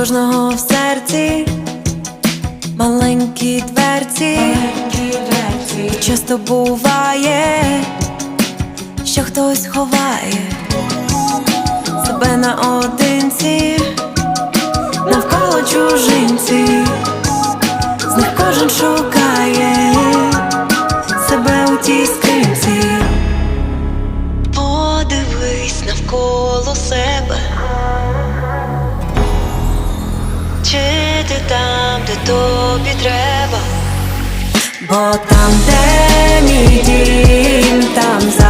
кожного в серці. Маленькі дверці, І часто буває, що хтось ховає? Себе наодинці, навколо чужинці, з них кожен шукає себе у тій скринці. Подивись навколо себе. Чи там, де тобі треба? Бо там, де мій дім, там завжди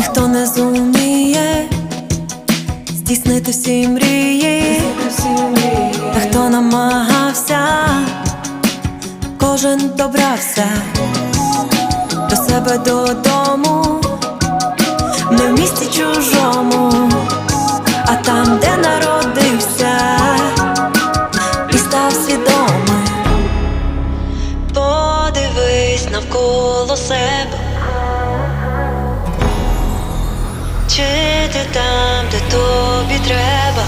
Ніхто не зуміє здійснити всі мрії, та хто намагався, кожен добрався до себе додому, не в місті чужому, а там, де народився, і став свідомим. Подивись навколо себе. бути там, де тобі треба,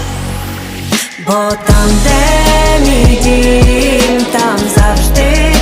бо там, де мій дім, там завжди.